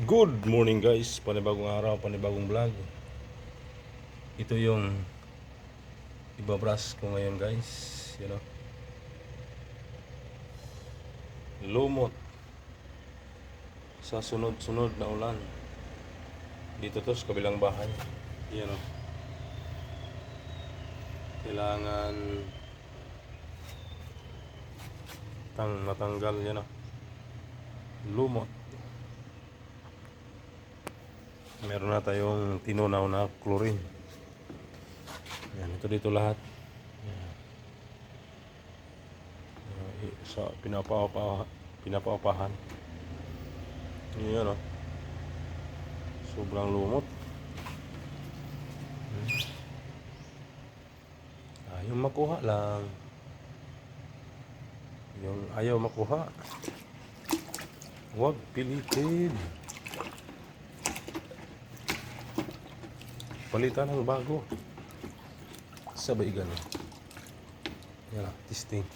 Good morning guys, panibagong araw, panibagong vlog. Ito yung ibabras ko ngayon guys. You know? Lumot. Sa sunod-sunod na ulan. Dito to sa kabilang bahay. You know? Kailangan tang matanggal you know? Lumot meron na tayong tinunaw na chlorine. Yan, ito dito lahat. Yan. I- Sa pinapaupa pinapaupahan. Yan o. Sobrang lumot. Hmm. Ayaw makuha lang. Yung ayaw makuha. Huwag pilitin. Palitan ng bago. Sabay gano'n. Yan lang, testing.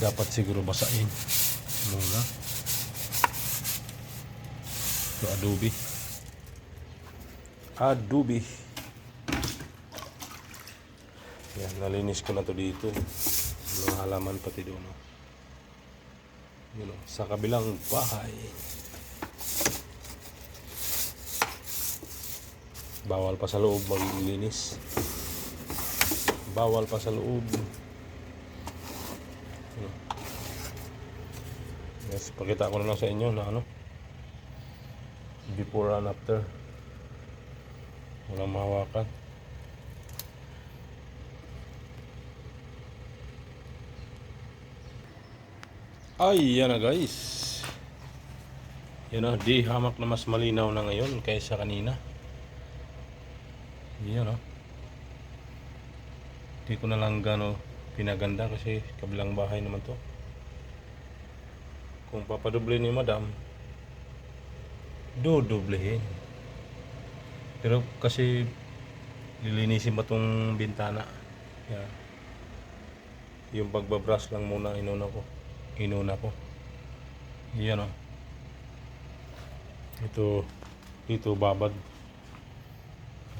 Dapat siguro basain muna. Ito Adobe. Adobe. Yan, nalinis ko na to dito. Mga halaman pati doon. oh. Yun, oh, sa kabilang bahay. Bawal pa sa loob maglilinis. Bawal pa sa loob. Ano? Yes, pakita ko na lang sa inyo na ano. Before and after. Walang mahawakan. Ay, yan na guys. Yan na, di hamak na mas malinaw na ngayon kaysa kanina. Yan o. Hindi ko na lang gano pinaganda kasi kabilang bahay naman to. Kung papadoble ni madam, dodoblehin. Pero kasi lilinisin ba tong bintana? Yan. Yung pagbabrush lang muna inuna ko. Inuna ko. Yan o. Ito, dito babad.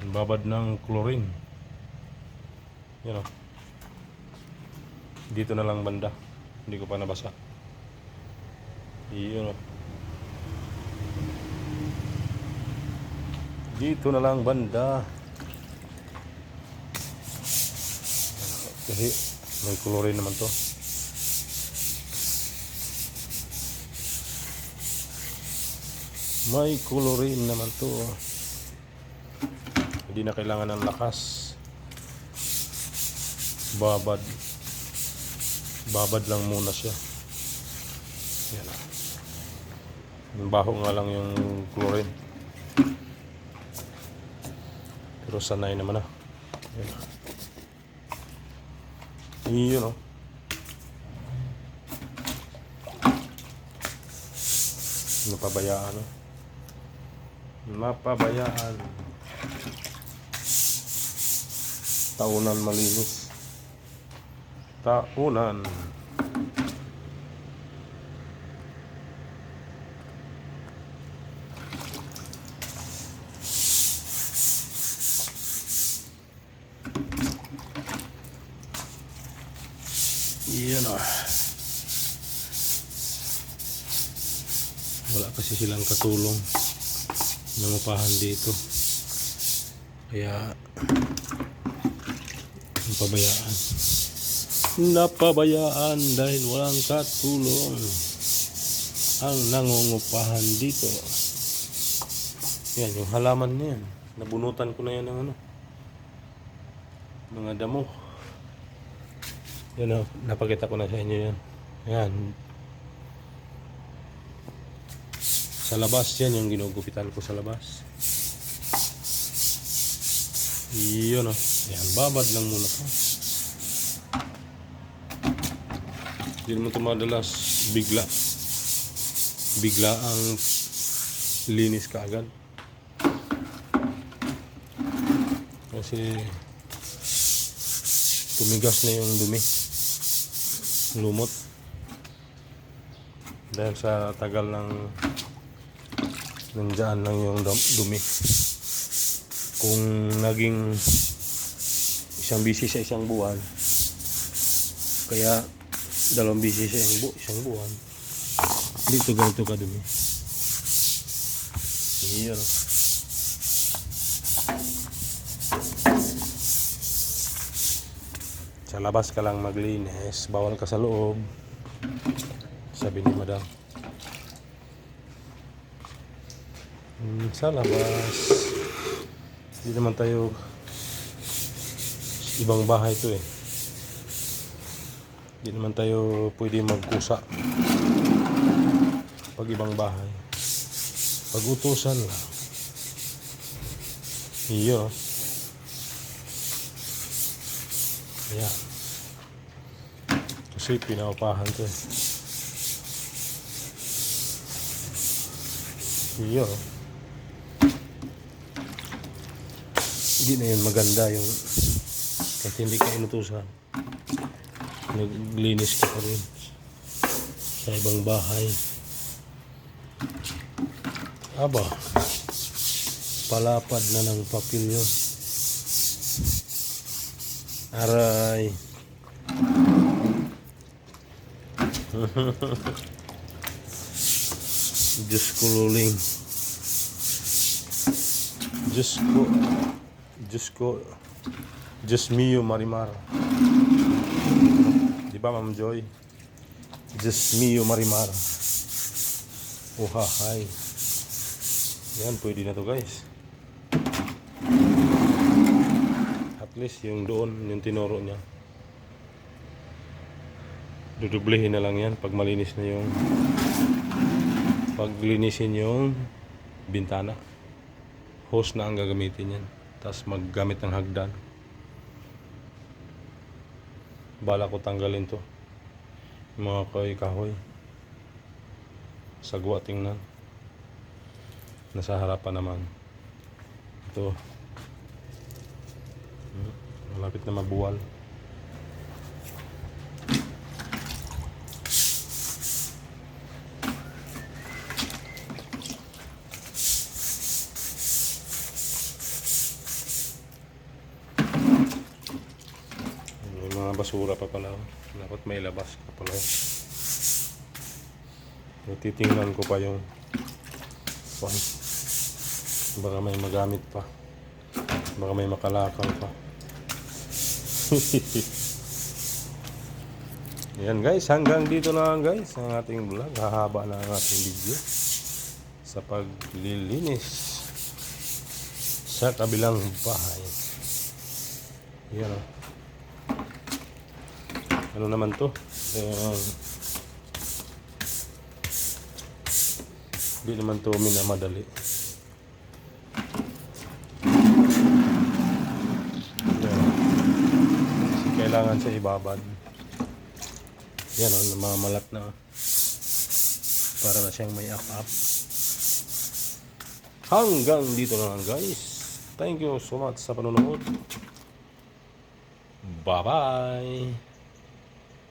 Ang babad ng chlorine. Yan o. Dito na lang banda. Hindi ko pa nabasa. Yun o. Dito na lang banda. Kasi may chlorine naman to. May chlorine naman to. Hindi na kailangan ng lakas. Babad. Babad lang muna siya. Yan. Yung baho nga lang yung chlorine. Pero sanay naman na. Yan. Yun oh. Napabayaan oh. Napabayaan. Taunan malinis. Taunan. Iyan o. Wala kasi silang katulong nangupahan dito. Kaya napabayaan. Napabayaan dahil walang katulong ang nangungupahan dito. Yan, yung halaman na yan. Nabunutan ko na yan ng ano. Mga damo. Yan o, napakita ko na sa inyo yan. Yan. Sa labas yan yung ginugupitan ko sa labas. Yun o. Yan, babad lang muna to. Hindi naman ito madalas bigla. Bigla ang linis ka agad. Kasi tumigas na yung dumi. Lumot. Dahil sa tagal ng nandyan lang yung dum- dumi. Kung naging isang bisi sa isang buwan, kaya dalawang bisi sa isang, bu- isang buwan, dito ganito kadumi. Iyon. Sa labas ka lang maglinis, bawal ka sa loob. Sabi ni madam. Hmm, sa labas. Hindi naman tayo ibang bahay to eh. Hindi naman tayo pwede magkusa pag ibang bahay. Pag utusan. Iyo. Ayan. Kasi pinaupahan to eh. Iyo. Hindi na yun maganda yung kahit hindi ka inutusan. Naglinis ka pa rin sa ibang bahay. Aba, palapad na ng papel yun. Aray. Diyos ko luling. Diyos ko. Diyos ko. Diyos mio marimar. Di ba, Ma'am Joy? Diyos mio marimar. Uhahay. Yan, pwede na to guys. At least yung doon, yung tinuro niya. Dudublehin na lang yan pag malinis na yung pag linisin yung bintana. Hose na ang gagamitin yan. Tapos maggamit ng hagdan. Bala ko tanggalin to. Mga kahoy kahoy. Sagwa tingnan. Nasa harapan naman. Ito. Hmm, Malapit na mabuwal. May mga basura pa pala. oh. Dapat may labas pa pala. Titingnan ko pa yung kung baka may magamit pa. Baka may makalakaw pa. Yan guys, hanggang dito na lang guys ang ating vlog. Hahaba na ang ating video sa paglilinis sa kabilang bahay. Yan o. Ano naman to? Um, Hindi naman to minamadali. Yan. Kailangan sa ibabad. Yan o, namamalat na. Para na siyang may up-up. Hanggang dito na lang guys. Thank you so much sa panonood. Bye-bye!